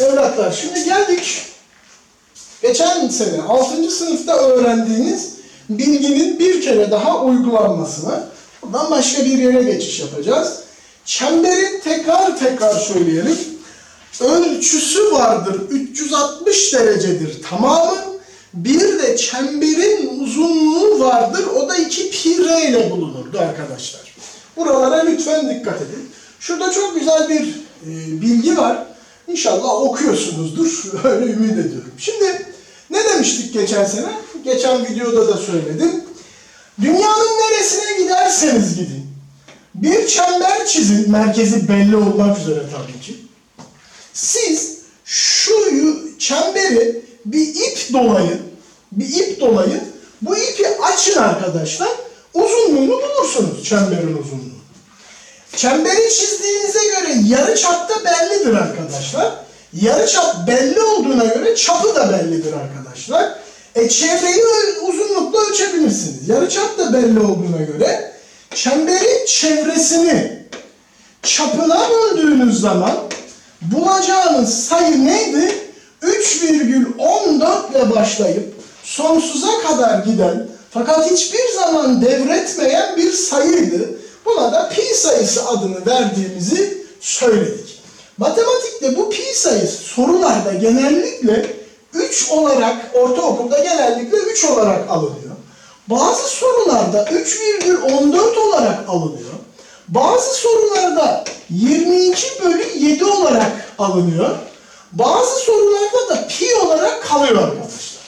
Evlatlar şimdi geldik. Geçen sene 6. sınıfta öğrendiğiniz bilginin bir kere daha uygulanmasına. Buradan başka bir yere geçiş yapacağız. Çemberin tekrar tekrar söyleyelim. Ölçüsü vardır 360 derecedir tamamı. Bir de çemberin uzunluğu vardır. O da 2 pi r ile bulunurdu arkadaşlar. Buralara lütfen dikkat edin. Şurada çok güzel bir e, bilgi var. İnşallah okuyorsunuzdur. Öyle ümit ediyorum. Şimdi ne demiştik geçen sene? Geçen videoda da söyledim. Dünyanın neresine giderseniz gidin. Bir çember çizin. Merkezi belli olmak üzere tabii ki. Siz şu çemberi bir ip dolayın. Bir ip dolayın. Bu ipi açın arkadaşlar. Uzunluğunu bulursunuz çemberin uzunluğu. Çemberi çizdiğinize göre yarı çap da bellidir arkadaşlar. Yarı çap belli olduğuna göre çapı da bellidir arkadaşlar. E çevreyi uzunlukla ölçebilirsiniz. Yarı çap da belli olduğuna göre çemberin çevresini çapına böldüğünüz zaman bulacağınız sayı neydi? 3,14 ile başlayıp sonsuza kadar giden fakat hiçbir zaman devretmeyen bir sayıydı. Buna da pi sayısı adını verdiğimizi söyledik. Matematikte bu pi sayısı sorularda genellikle 3 olarak, ortaokulda genellikle 3 olarak alınıyor. Bazı sorularda 3,14 olarak alınıyor. Bazı sorularda 22 bölü 7 olarak alınıyor. Bazı sorularda da pi olarak kalıyor arkadaşlar.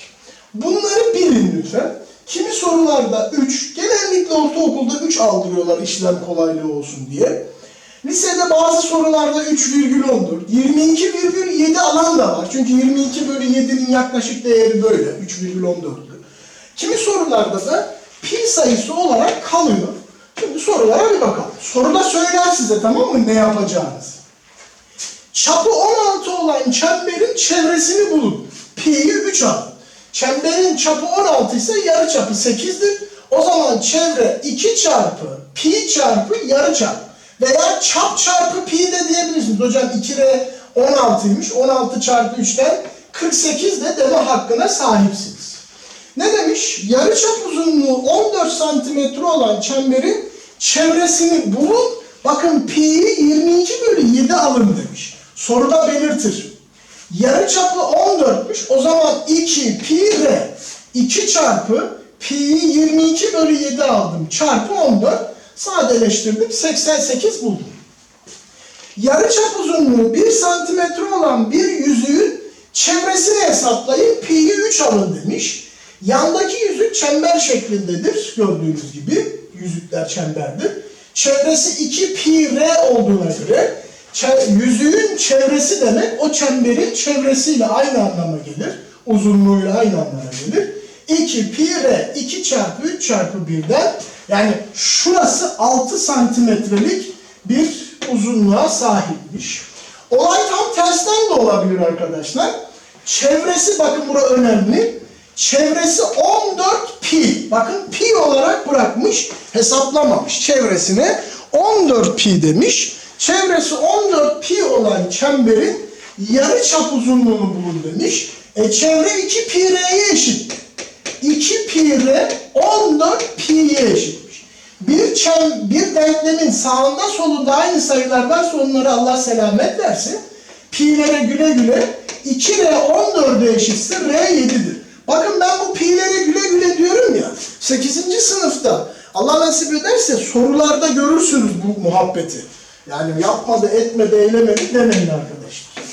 Bunları bilin lütfen. Kimi sorularda 3, genellikle ortaokulda 3 aldırıyorlar işlem kolaylığı olsun diye. Lisede bazı sorularda 3,14, 22,7 alan da var. Çünkü 22 bölü 7'nin yaklaşık değeri böyle, 3,14'lü. Kimi sorularda da pi sayısı olarak kalıyor. Şimdi sorulara bir bakalım. Soruda söyler size tamam mı ne yapacağınızı. Çapı 16 olan çemberin çevresini bulun. Pi'yi 3 alın. Çemberin çapı 16 ise yarı çapı 8'dir. O zaman çevre 2 çarpı pi çarpı yarı çap. Veya çap çarpı pi de diyebilirsiniz. Hocam 2R 16'ymış. 16 çarpı 3'ten 48 de deme hakkına sahipsiniz. Ne demiş? Yarıçap uzunluğu 14 santimetre olan çemberin çevresini bulun. Bakın pi'yi 22 bölü 7 alın demiş. Soruda belirtir. Yarıçapı 14'müş. O zaman 2 pi r 2 çarpı pi'yi 22 bölü 7 aldım. Çarpı 14. Sadeleştirdim. 88 buldum. Yarıçap uzunluğu 1 santimetre olan bir yüzüğün çevresini hesaplayın. Pi'yi 3 alın demiş. Yandaki yüzük çember şeklindedir. Gördüğünüz gibi yüzükler çemberdir. Çevresi 2 pi r olduğuna göre yüzüğün çevresi demek o çemberin çevresiyle aynı anlama gelir. Uzunluğuyla aynı anlama gelir. 2 pi r 2 çarpı 3 çarpı 1'den yani şurası 6 santimetrelik bir uzunluğa sahipmiş. Olay tam tersten de olabilir arkadaşlar. Çevresi bakın bura önemli. Çevresi 14 pi. Bakın pi olarak bırakmış, hesaplamamış. Çevresine 14 pi demiş. Çevresi 14 pi olan çemberin yarı çap uzunluğunu bulun demiş. E çevre 2 pi r'ye eşit. 2 pi r 14 pi'ye eşitmiş. Bir çem, bir denklemin sağında solunda aynı sayılar varsa onları Allah selamet versin. Pi'lere güle güle 2R 14'e eşitse R 7'dir. Bakın ben bu pi'lere güle güle diyorum ya. 8. sınıfta Allah nasip ederse sorularda görürsünüz bu muhabbeti. Yani yapmadı, etmedi, eylemedi demeyin arkadaşlar.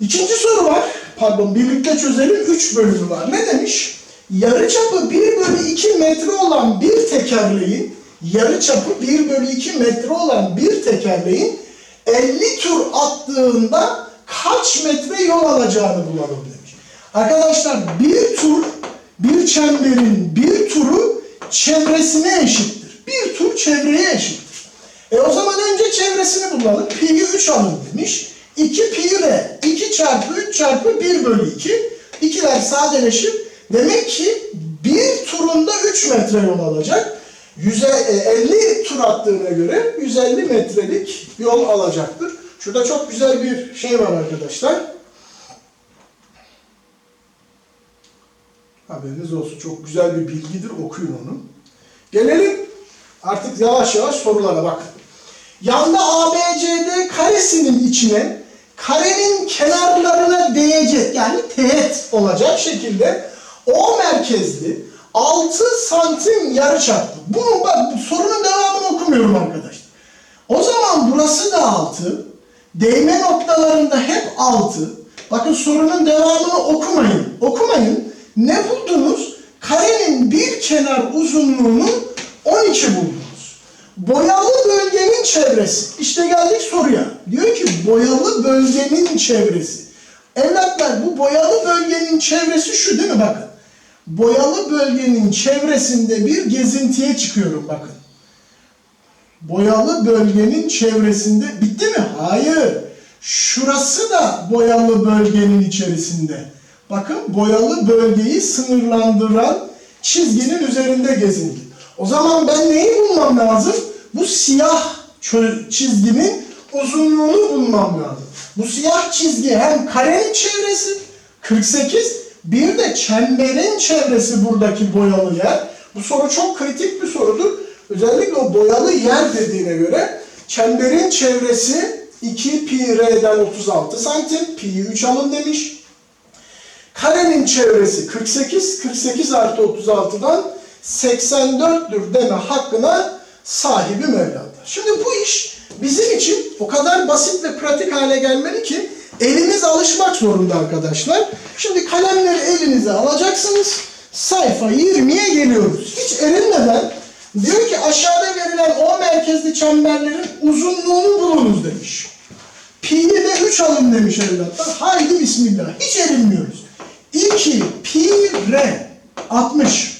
İkinci soru var. Pardon birlikte çözelim. Üç bölümü var. Ne demiş? Yarıçapı 1 bölü 2 metre olan bir tekerleğin yarıçapı 1 bölü 2 metre olan bir tekerleğin 50 tur attığında kaç metre yol alacağını bulalım demiş. Arkadaşlar bir tur bir çemberin bir turu çevresine eşittir. Bir tur çevreye eşittir. E o zaman önce çevresini bulalım. Pi'yi 3 alın demiş. 2 pi r 2 çarpı 3 çarpı 1 bölü 2. İkiler sadeleşir. Demek ki bir turunda 3 metre yol alacak. Yüze, e, 50 tur attığına göre 150 metrelik yol alacaktır. Şurada çok güzel bir şey var arkadaşlar. Haberiniz olsun. Çok güzel bir bilgidir. Okuyun onu. Gelelim artık yavaş yavaş sorulara bakın. Yanda ABCD karesinin içine karenin kenarlarına değecek yani teğet olacak şekilde O merkezli 6 santim yarıçaplı. Bunu bak sorunun devamını okumuyorum arkadaşlar. O zaman burası da 6. Değme noktalarında hep 6. Bakın sorunun devamını okumayın. Okumayın. Ne buldunuz? Karenin bir kenar uzunluğunu 12 buldunuz. Boyalı bölgenin çevresi. İşte geldik soruya. Diyor ki boyalı bölgenin çevresi. Evlatlar bu boyalı bölgenin çevresi şu değil mi bakın. Boyalı bölgenin çevresinde bir gezintiye çıkıyorum bakın. Boyalı bölgenin çevresinde bitti mi? Hayır. Şurası da boyalı bölgenin içerisinde. Bakın boyalı bölgeyi sınırlandıran çizginin üzerinde gezinti. O zaman ben neyi bulmam lazım? Bu siyah çizginin uzunluğunu bulmam lazım. Bu siyah çizgi hem karenin çevresi 48 bir de çemberin çevresi buradaki boyalı yer. Bu soru çok kritik bir sorudur. Özellikle o boyalı yer dediğine göre çemberin çevresi 2 pi r'den 36 santim. Pi'yi 3 alın demiş. Karenin çevresi 48. 48 artı 36'dan 84'tür deme hakkına sahibi Mevla'dır. Şimdi bu iş bizim için o kadar basit ve pratik hale gelmeli ki elimiz alışmak zorunda arkadaşlar. Şimdi kalemleri elinize alacaksınız. Sayfa 20'ye geliyoruz. Hiç erinmeden diyor ki aşağıda verilen O merkezli çemberlerin uzunluğunu bulunuz demiş. Pi'yi de 3 alın demiş evlatlar. Haydi bismillah. Hiç erinmiyoruz. 2 pi r 60.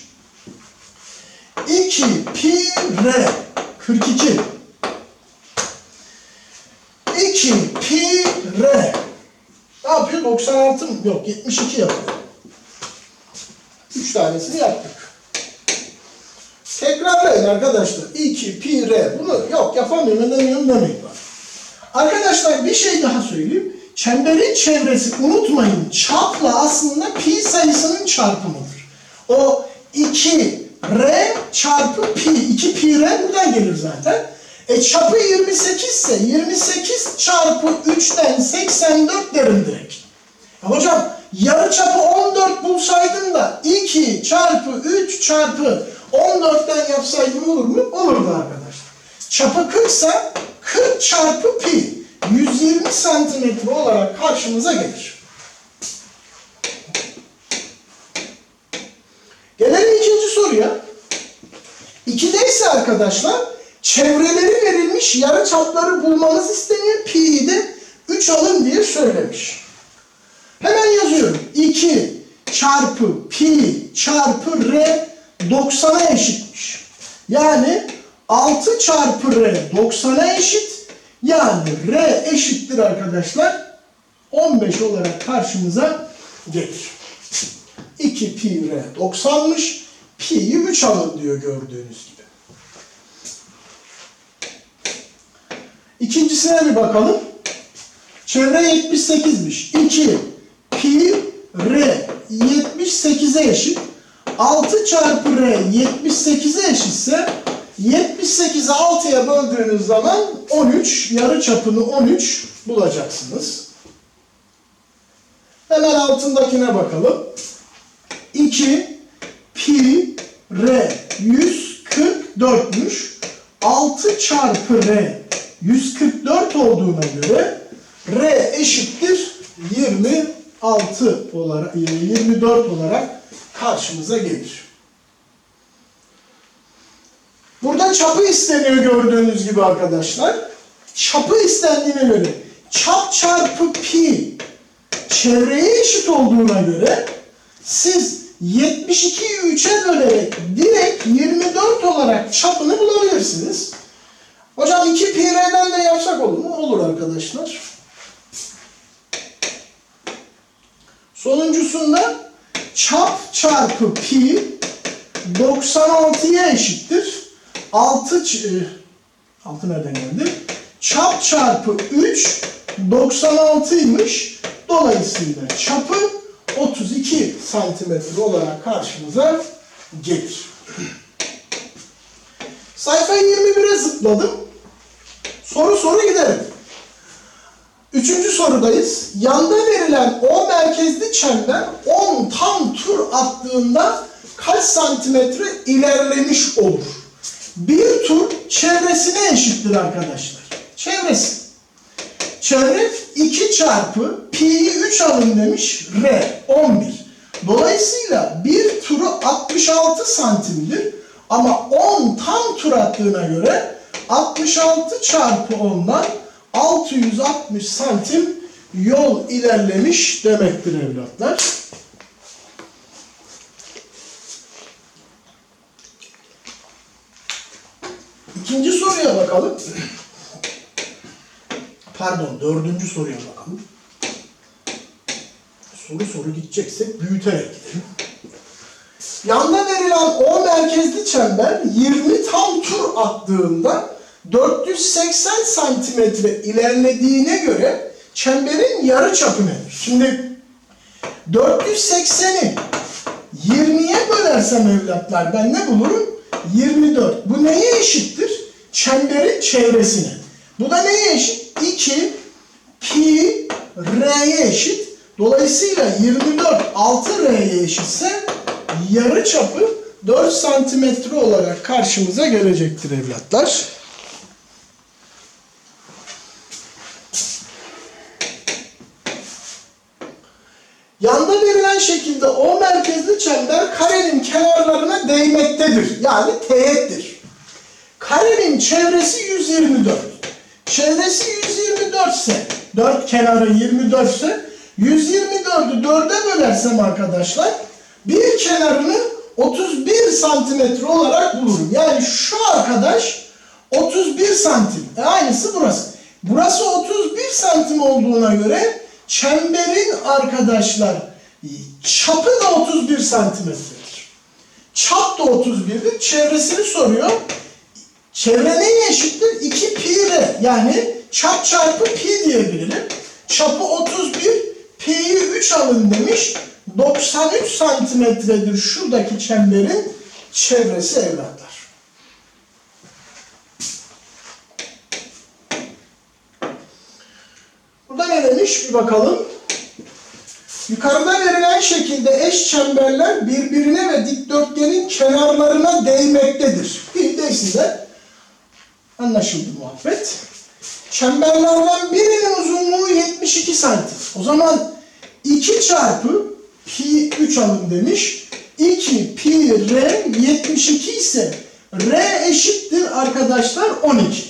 2 pi r 42. 2 pi r ne yapıyor? 96 mı? Yok 72 yapıyor. 3 tanesini yaptık. Tekrarlayın arkadaşlar. 2 pi r. Bunu yok yapamıyorum edemiyorum demeyin bana. Arkadaşlar bir şey daha söyleyeyim. Çemberin çevresi unutmayın çapla aslında pi sayısının çarpımıdır. O 2 r çarpı pi. 2 pi r buradan gelir zaten. E çapı 28 ise 28 çarpı 3'ten 84 derim direkt. Ya hocam yarı çapı 14 bulsaydım da 2 çarpı 3 çarpı 14'ten yapsaydım olur mu? Olurdu arkadaşlar. Çapı 40 ise 40 çarpı pi 120 santimetre olarak karşımıza gelir. Gelelim ikinci soruya. 2'de ise arkadaşlar çevreleri verilmiş yarı çapları bulmanız isteniyor. Pi'yi de 3 alın diye söylemiş. Hemen yazıyorum. 2 çarpı pi çarpı r 90'a eşitmiş. Yani 6 çarpı r 90'a eşit. Yani r eşittir arkadaşlar 15 olarak karşımıza gelir. 2 pi r 90'mış. Pi'yi 3 alın diyor gördüğünüz gibi. İkincisine bir bakalım. Çevre 78'miş. 2 pi r 78'e eşit. 6 çarpı r 78'e eşitse 78'i 6'ya böldüğünüz zaman 13, yarı çapını 13 bulacaksınız. Hemen altındakine bakalım. 2 pi r 144'müş. 6 çarpı r 144 olduğuna göre r eşittir 26 olarak 24 olarak karşımıza gelir. Burada çapı isteniyor gördüğünüz gibi arkadaşlar. Çapı istendiğine göre çap çarpı pi çevreye eşit olduğuna göre siz 72'yi 3'e bölerek direkt 24 olarak çapını bulabilirsiniz. Hocam 2 pi r'den de yapsak olur mu? Olur arkadaşlar. Sonuncusunda çap çarpı pi 96'ya eşittir. 6 ç- e, 6 nereden geldi? Çap çarpı 3 96'ymış. Dolayısıyla çapı 32 santimetre olarak karşımıza gelir. Sayfa 21'e zıpladım. Soru soru gidelim. Üçüncü sorudayız. Yanda verilen O merkezli çember 10 tam tur attığında kaç santimetre ilerlemiş olur? Bir tur çevresine eşittir arkadaşlar. Çevresi. Çevre 2 çarpı pi'yi 3 alın demiş. R 11. Dolayısıyla bir turu 66 santimdir. Ama 10 tam tur attığına göre 66 çarpı 10'dan 660 santim yol ilerlemiş demektir evlatlar. İkinci soruya bakalım. Pardon, dördüncü soruya bakalım. Soru soru gideceksek büyüterek gidelim. Yanda verilen O merkezli çember 20 tam tur attığında 480 santimetre ilerlediğine göre çemberin yarı çapı nedir? Şimdi 480'i 20'ye bölersem evlatlar ben ne bulurum? 24. Bu neye eşittir? Çemberin çevresine. Bu da neye eşit? 2 pi r'ye eşit. Dolayısıyla 24 6 r'ye eşitse yarı çapı 4 santimetre olarak karşımıza gelecektir evlatlar. Yanda verilen şekilde O merkezli çember karenin kenarlarına değmektedir. Yani teğettir. Karenin çevresi 124. Çevresi 124 ise, 4 kenarı 24 ise 124'ü 4'e bölersem arkadaşlar bir kenarını 31 santimetre olarak bulurum. Yani şu arkadaş 31 santim. E aynısı burası. Burası 31 santim olduğuna göre çemberin arkadaşlar çapı da 31 santimetredir. Çap da 31'dir. Çevresini soruyor. Çevre neye eşittir? 2 pi r. Yani çap çarpı pi diyebilirim. Çapı 31, pi'yi 3 alın demiş. 93 santimetredir şuradaki çemberin çevresi evlatlar. Burada ne demiş bir bakalım. Yukarıda verilen şekilde eş çemberler birbirine ve dikdörtgenin kenarlarına değmektedir. Bir de anlaşıldı muhabbet. Çemberlerden birinin uzunluğu 72 santim. O zaman 2 çarpı pi 3 alın demiş. 2 pi r 72 ise r eşittir arkadaşlar 12.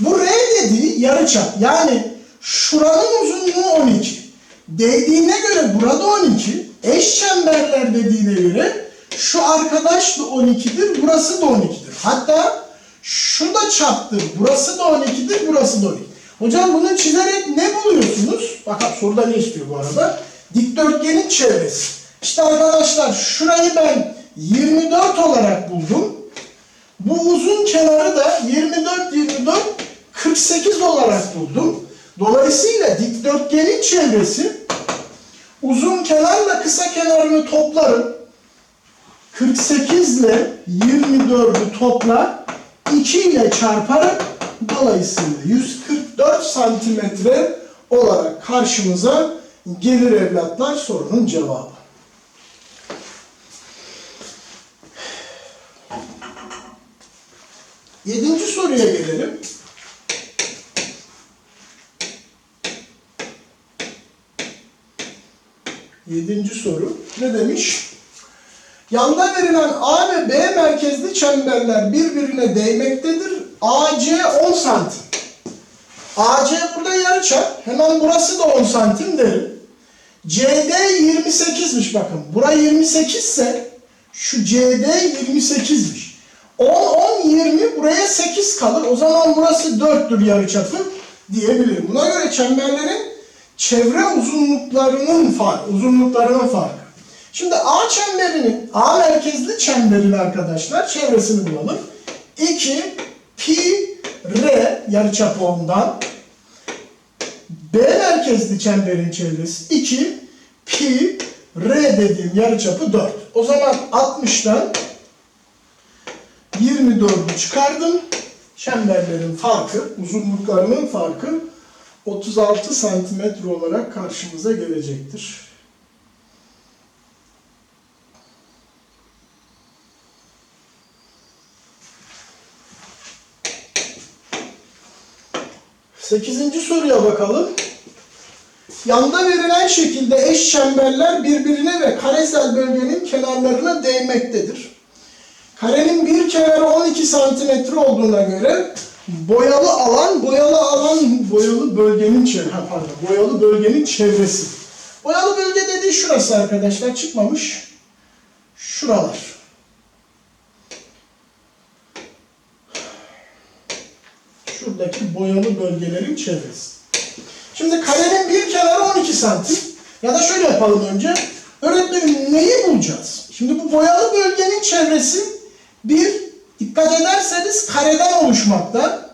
Bu r dediği yarıçap. Yani şuranın uzunluğu 12. Değdiğine göre burada 12. Eş çemberler dediğine göre şu arkadaş da 12'dir, burası da 12'dir. Hatta şu da çaptır, burası da 12'dir, burası da 12. Hocam bunu çizerek ne buluyorsunuz? Bakın soruda ne istiyor bu arada? Dikdörtgenin çevresi. İşte arkadaşlar şurayı ben 24 olarak buldum. Bu uzun kenarı da 24 24 48 olarak buldum. Dolayısıyla dikdörtgenin çevresi uzun kenarla kısa kenarını toplarım. 48 ile 24'ü toplar. 2 ile çarparım. Dolayısıyla 144 santimetre olarak karşımıza gelir evlatlar sorunun cevabı. Yedinci soruya gelelim. Yedinci soru ne demiş? Yanda verilen A ve B merkezli çemberler birbirine değmektedir. AC 10 santim. AC burada yarıçap. Hemen burası da 10 santim derim. CD 28'miş bakın. Bura 28 ise şu CD 28'miş. 10, 10, 20 buraya 8 kalır. O zaman burası 4'tür yarıçapı diyebilirim. Buna göre çemberlerin çevre uzunluklarının farkı, uzunluklarının farkı. Şimdi A çemberinin, A merkezli çemberin arkadaşlar çevresini bulalım. 2 pi r yarıçapı ondan B merkezli çemberin çevresi 2 pi r dediğim yarıçapı 4. O zaman 60'tan 24'ü çıkardım. Çemberlerin farkı, uzunluklarının farkı 36 santimetre olarak karşımıza gelecektir. Sekizinci soruya bakalım. Yanda verilen şekilde eş çemberler birbirine ve karesel bölgenin kenarlarına değmektedir. Karenin bir kenarı 12 santimetre olduğuna göre boyalı alan, boyalı alan, boyalı bölgenin çevresi, pardon, boyalı bölgenin çevresi. Boyalı bölge dediği şurası arkadaşlar, çıkmamış. Şuralar. Şuradaki boyalı bölgelerin çevresi. Şimdi karenin bir kenarı 12 santim. Ya da şöyle yapalım önce. Öğretmenim neyi bulacağız? Şimdi bu boyalı bölgenin çevresi bir, dikkat ederseniz kareden oluşmakta.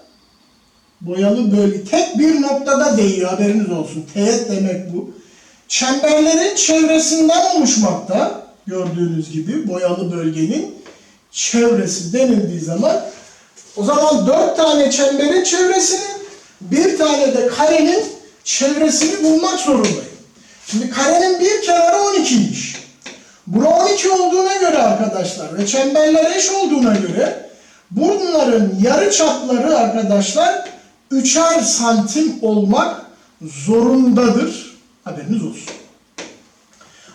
Boyalı bölge tek bir noktada değiyor haberiniz olsun. Teğet demek bu. Çemberlerin çevresinden oluşmakta. Gördüğünüz gibi boyalı bölgenin çevresi denildiği zaman o zaman dört tane çemberin çevresini bir tane de karenin çevresini bulmak zorundayım. Şimdi karenin bir kenarı 12'ymiş. Bura 12 olduğuna göre arkadaşlar ve çemberler eş olduğuna göre bunların yarı çapları arkadaşlar 3'er santim olmak zorundadır. Haberiniz olsun.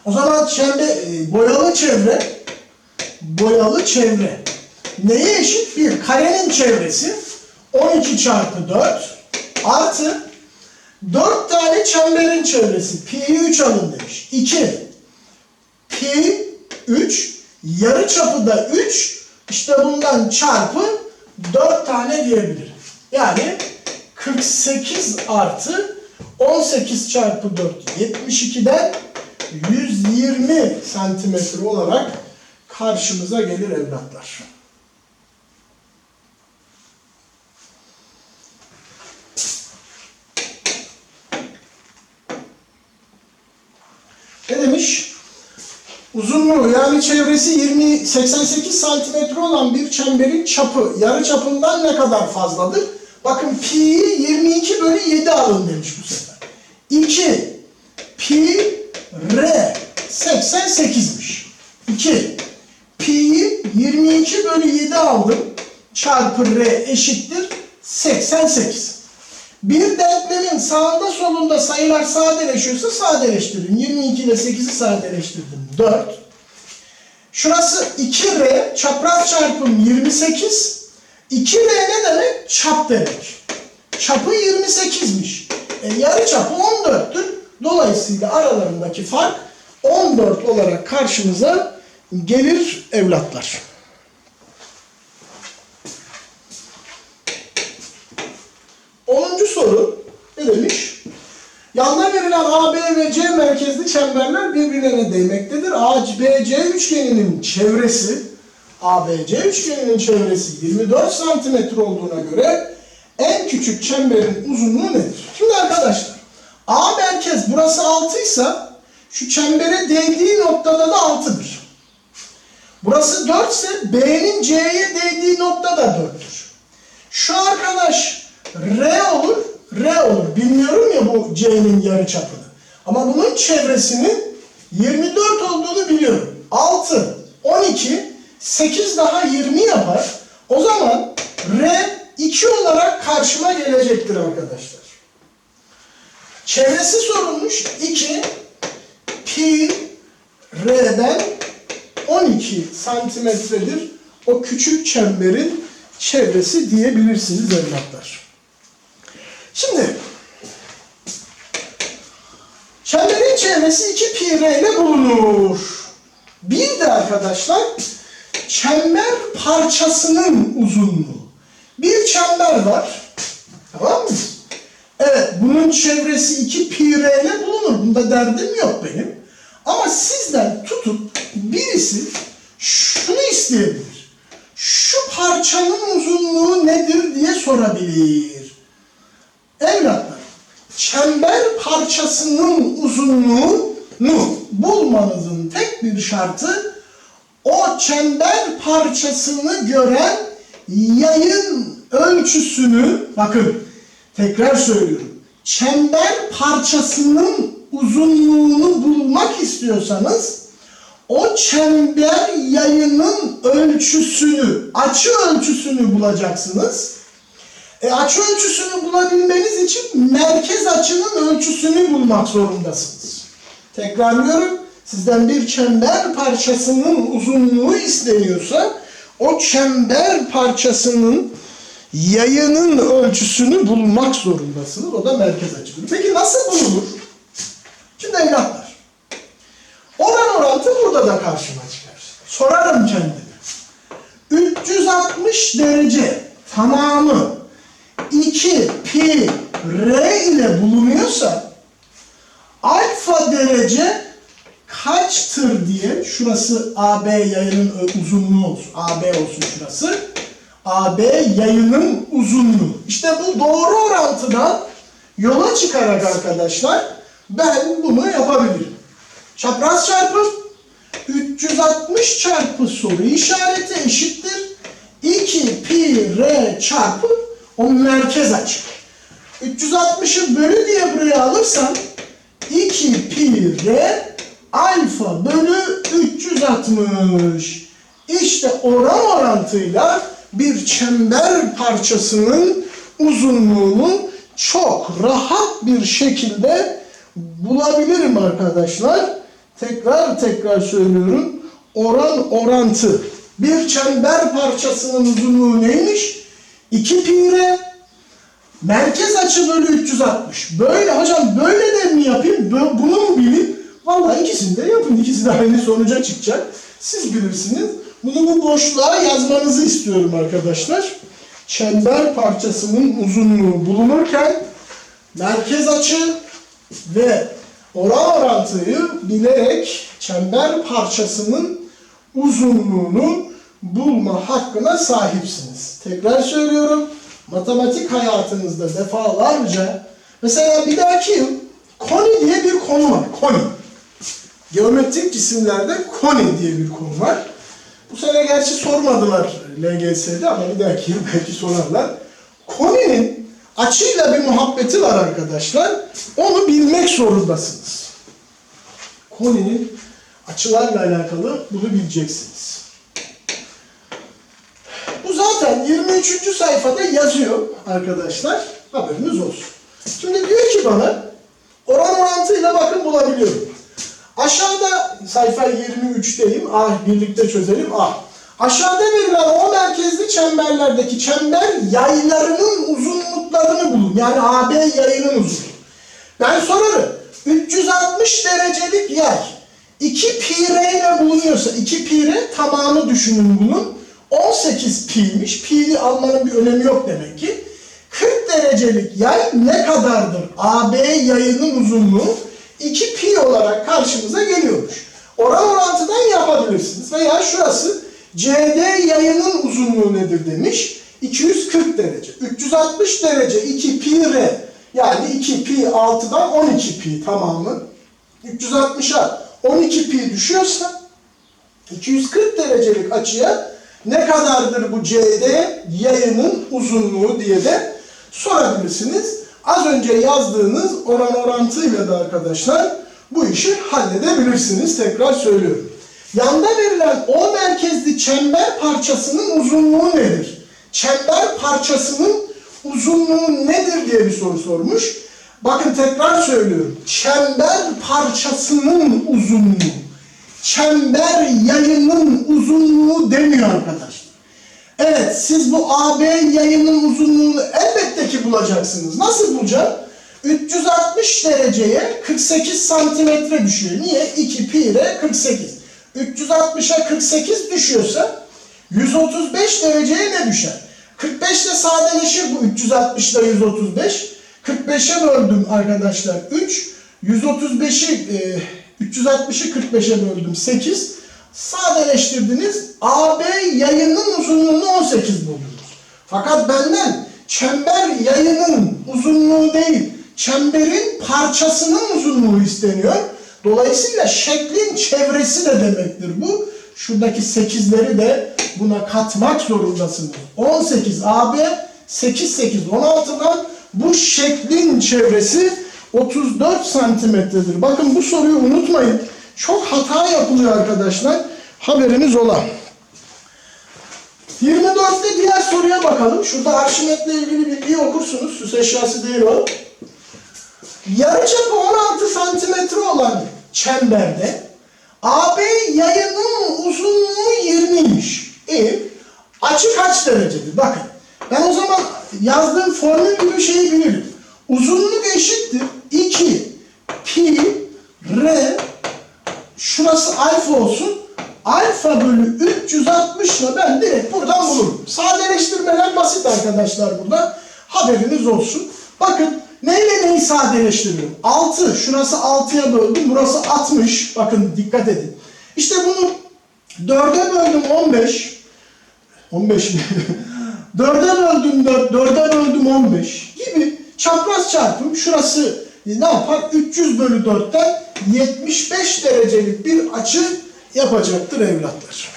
O zaman çember, e, boyalı çevre boyalı çevre neye eşit? Bir karenin çevresi 12 çarpı 4 artı 4 tane çemberin çevresi. Pi'yi 3 alın demiş. 2 pi 3 yarı çapı da 3 işte bundan çarpı 4 tane diyebilirim. Yani 48 artı 18 çarpı 4 72'den 120 santimetre olarak karşımıza gelir evlatlar. Ne demiş? Uzunluğu yani çevresi 20 88 santimetre olan bir çemberin çapı yarı çapından ne kadar fazladır? Bakın pi'yi 22 bölü 7 alın demiş bu sefer. 2 pi r 88'miş. 2 pi'yi 22 bölü 7 aldım. Çarpı r eşittir 88. Bir denklemin sağında solunda sayılar sadeleşiyorsa sadeleştirin. 22 ile 8'i sadeleştirdim. 4. Şurası 2R çapraz çarpım 28. 2R ne demek? Çap demek. Çapı 28'miş. E, yarı çapı 14'tür. Dolayısıyla aralarındaki fark 14 olarak karşımıza gelir evlatlar. Onuncu soru ne demiş? Yanda verilen AB ve C merkezli çemberler birbirlerine değmektedir. ABC üçgeninin çevresi ABC üçgeninin çevresi 24 santimetre olduğuna göre en küçük çemberin uzunluğu nedir? Şimdi arkadaşlar A merkez burası 6 ise şu çembere değdiği noktada da 6'dır. Burası 4 ise B'nin C'ye değdiği nokta da 4'tür. Şu arkadaş R olur, R olur. Bilmiyorum ya bu C'nin yarıçapını. Ama bunun çevresinin 24 olduğunu biliyorum. 6, 12, 8 daha 20 yapar. O zaman R 2 olarak karşıma gelecektir arkadaşlar. Çevresi sorulmuş 2 pi R'den 12 santimetredir. O küçük çemberin çevresi diyebilirsiniz evlatlar. Şimdi çemberin çevresi 2 pi r ile bulunur. Bir de arkadaşlar çember parçasının uzunluğu. Bir çember var. Tamam mı? Evet bunun çevresi 2 pi r ile bulunur. Bunda derdim yok benim. Ama sizden tutup birisi şunu isteyebilir. Şu parçanın uzunluğu nedir diye sorabilir. Evlatlar, çember parçasının uzunluğunu bulmanızın tek bir şartı o çember parçasını gören yayın ölçüsünü bakın tekrar söylüyorum. Çember parçasının uzunluğunu bulmak istiyorsanız o çember yayının ölçüsünü, açı ölçüsünü bulacaksınız. E, açı ölçüsünü bulabilmeniz için merkez açının ölçüsünü bulmak zorundasınız. Tekrarlıyorum. Sizden bir çember parçasının uzunluğu isteniyorsa o çember parçasının yayının ölçüsünü bulmak zorundasınız. O da merkez açıdır. Peki nasıl bulunur? Şimdi evlatlar. Oran orantı burada da karşıma çıkar. Sorarım kendime. 360 derece tamamı 2 pi r ile bulunuyorsa alfa derece kaçtır diye şurası AB yayının uzunluğu olsun. AB olsun şurası. AB yayının uzunluğu. İşte bu doğru orantıdan yola çıkarak arkadaşlar ben bunu yapabilirim. Çapraz çarpım 360 çarpı soru işareti eşittir 2 pi r çarpı o merkez açı. 360'ı bölü diye buraya alırsam 2 pi r alfa bölü 360. İşte oran orantıyla bir çember parçasının uzunluğunu çok rahat bir şekilde bulabilirim arkadaşlar. Tekrar tekrar söylüyorum. Oran orantı. Bir çember parçasının uzunluğu neymiş? 2 pi r Merkez açı bölü 360. Böyle hocam böyle de mi yapayım? Bunu mu bileyim? Vallahi ikisini de yapın. İkisi de aynı sonuca çıkacak. Siz bilirsiniz. Bunu bu boşluğa yazmanızı istiyorum arkadaşlar. Çember parçasının uzunluğu bulunurken merkez açı ve oran orantıyı bilerek çember parçasının uzunluğunu bulma hakkına sahipsiniz. Tekrar söylüyorum. Matematik hayatınızda defalarca mesela bir dahaki yıl koni diye bir konu var. Koni. Geometrik cisimlerde koni diye bir konu var. Bu sene gerçi sormadılar LGS'de ama bir dahaki yıl belki sorarlar. Koninin açıyla bir muhabbeti var arkadaşlar. Onu bilmek zorundasınız. Koninin açılarla alakalı bunu bileceksiniz. Bu zaten 23. sayfada yazıyor arkadaşlar. Haberiniz olsun. Şimdi diyor ki bana oran orantıyla bakın bulabiliyorum. Aşağıda sayfa 23'teyim. Ah birlikte çözelim. Ah. Aşağıda verilen o merkezli çemberlerdeki çember yaylarının uzunluklarını bulun. Yani AB yayının uzunluğu. Ben sorarım. 360 derecelik yay 2 pi ile bulunuyorsa 2 pi r tamamı düşünün bunun. 18 pi'ymiş. Pi'yi almanın bir önemi yok demek ki. 40 derecelik yay ne kadardır? AB yayının uzunluğu 2 pi olarak karşımıza geliyormuş. Oran orantıdan yapabilirsiniz. Veya şurası CD yayının uzunluğu nedir demiş. 240 derece. 360 derece 2 pi r yani 2 pi 6'dan 12 pi tamamı. 360'a 12 pi düşüyorsa 240 derecelik açıya ne kadardır bu CD yayının uzunluğu diye de sorabilirsiniz. Az önce yazdığınız oran orantıyla da arkadaşlar bu işi halledebilirsiniz. Tekrar söylüyorum. Yanda verilen O merkezli çember parçasının uzunluğu nedir? Çember parçasının uzunluğu nedir diye bir soru sormuş. Bakın tekrar söylüyorum. Çember parçasının uzunluğu. Çember yayının uzunluğu demiyor arkadaşlar. Evet siz bu AB yayının uzunluğunu elbette ki bulacaksınız. Nasıl bulacağım? 360 dereceye 48 santimetre düşüyor. Niye? 2 pi r 48. 360'a 48 düşüyorsa 135 dereceye ne düşer? 45 ile sadeleşir bu 360 ile 135. 45'e böldüm arkadaşlar 3. 135'i e, 360'ı 45'e böldüm 8. Sadeleştirdiniz. AB yayının uzunluğunu 18 buldunuz. Fakat benden çember yayının uzunluğu değil, çemberin parçasının uzunluğu isteniyor. Dolayısıyla şeklin çevresi de demektir bu. Şuradaki 8'leri de buna katmak zorundasınız. 18 AB 8 8 16'dan bu şeklin çevresi 34 santimetredir. Bakın bu soruyu unutmayın. Çok hata yapılıyor arkadaşlar. Haberiniz ola. 24'te diğer soruya bakalım. Şurada Arşimet'le ilgili bilgiyi okursunuz. Süs eşyası değil o. Yarıçapı 16 santimetre olan çemberde AB yayının uzunluğu 20'ymiş. İyi. Açı kaç derecedir? Bakın. Ben o zaman yazdığım formül gibi şeyi bilirim. Uzunluk eşittir 2 pi r şurası alfa olsun. Alfa bölü 360 ile ben direkt buradan bulurum. Sadeleştirmeler basit arkadaşlar burada. Haberiniz olsun. Bakın neyle neyi sadeleştiriyorum? 6. Şurası 6'ya böldüm. Burası 60. Bakın dikkat edin. İşte bunu 4'e böldüm 15. 15 mi? 4'e böldüm 4, 4'e böldüm 15 gibi çapraz çarpım şurası ne yapar? 300 bölü 4'ten 75 derecelik bir açı yapacaktır evlatlar.